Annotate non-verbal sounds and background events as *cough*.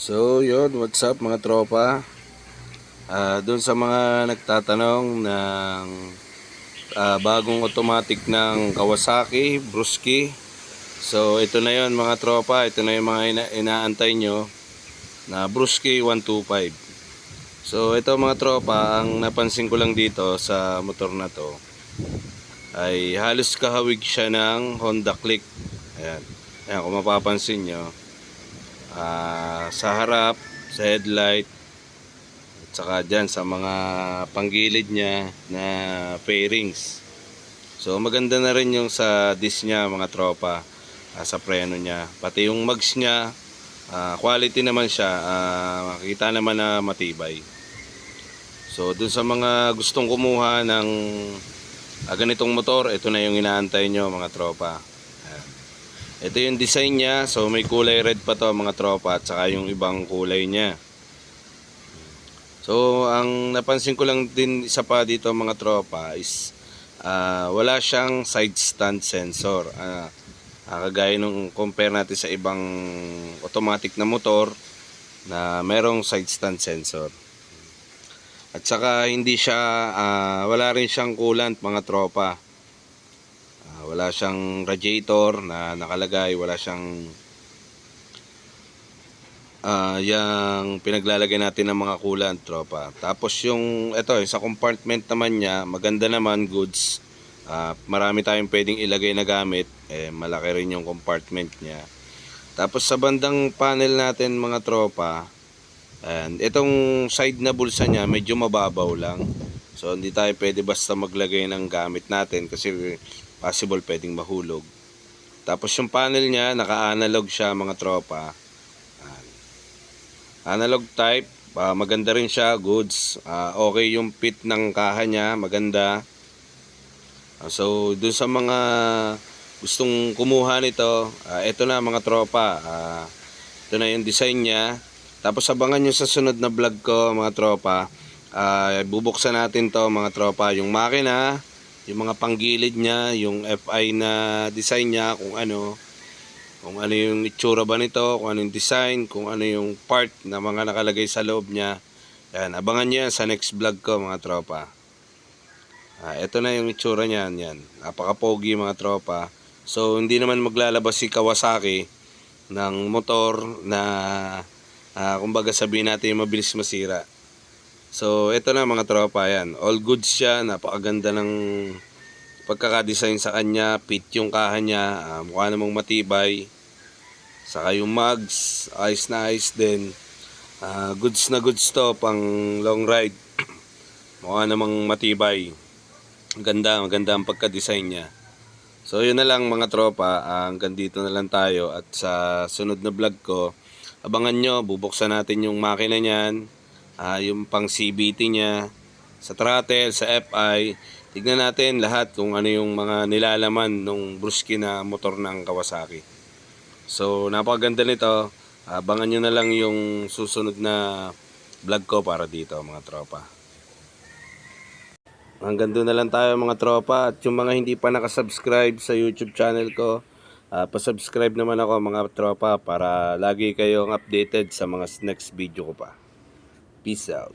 So, yun, what's up mga tropa? Ah, doon sa mga nagtatanong ng ah, bagong automatic ng Kawasaki, Brusky. So, ito na yun mga tropa, ito na yung mga ina- inaantay nyo na Brusky 125. So, ito mga tropa, ang napansin ko lang dito sa motor na to ay halos kahawig siya ng Honda Click. Ayan. Ayan, kung mapapansin nyo, Ah, sa harap, sa headlight, at saka dyan sa mga panggilid niya na fairings. So maganda na rin yung sa disc niya mga tropa, ah, sa preno niya. Pati yung mags niya, ah, quality naman siya, ah, makikita naman na matibay. So dun sa mga gustong kumuha ng ah, ganitong motor, ito na yung inaantay nyo mga tropa. Ito yung design niya. So may kulay red pa to mga tropa at saka yung ibang kulay niya. So ang napansin ko lang din isa pa dito mga tropa is ah, wala siyang side stand sensor. Ah, ah, kagaya nung compare natin sa ibang automatic na motor na merong side stand sensor. At saka hindi siya ah, wala rin siyang coolant mga tropa. Ah, wala siyang radiator na nakalagay, wala siyang ah yung pinaglalagay natin ng mga coolant, tropa. Tapos yung ito, yung sa compartment naman niya, maganda naman goods. Ah, marami tayong pwedeng ilagay na gamit, eh malaki rin yung compartment niya. Tapos sa bandang panel natin mga tropa, and itong side na bulsa niya medyo mababaw lang. So hindi tayo pwede basta maglagay ng gamit natin kasi possible pwedeng mahulog. Tapos yung panel niya, naka-analog siya mga tropa. Analog type, ah, maganda rin siya, goods. Ah, okay yung fit ng kaha niya, maganda. Ah, so, dun sa mga gustong kumuha nito, ah, ito na mga tropa. Ah, ito na yung design niya. Tapos abangan nyo sa sunod na vlog ko mga tropa. Ah, bubuksan natin to mga tropa. Yung makina, yung mga panggilid niya, yung FI na design niya, kung ano, kung ano yung itsura ba nito, kung ano yung design, kung ano yung part na mga nakalagay sa loob niya. Yan, abangan yan sa next vlog ko mga tropa. Ah, ito na yung itsura niyan, yan. Napaka-pogi mga tropa. So, hindi naman maglalabas si Kawasaki ng motor na ah, kumbaga sabihin natin mabilis masira. So, ito na mga tropa, yan. All goods siya, napakaganda ng pagkakadesign sa kanya, fit yung kaha niya, ah, mukha namang matibay. Saka yung mugs, ayos na ayos din. Ah, goods na goods to, pang long ride. *clears throat* mukha namang matibay. Ganda, maganda ang pagka-design niya. So yun na lang mga tropa, Ah, hanggang dito na lang tayo at sa sunod na vlog ko, abangan nyo, bubuksan natin yung makina niyan, ah, yung pang CBT niya, sa throttle, sa FI, tignan natin lahat kung ano yung mga nilalaman ng Brusky na motor ng Kawasaki. So napakaganda nito, abangan nyo na lang yung susunod na vlog ko para dito mga tropa. Hanggang doon na lang tayo mga tropa at yung mga hindi pa nakasubscribe sa YouTube channel ko, ah, pasubscribe naman ako mga tropa para lagi kayong updated sa mga next video ko pa. Peace out.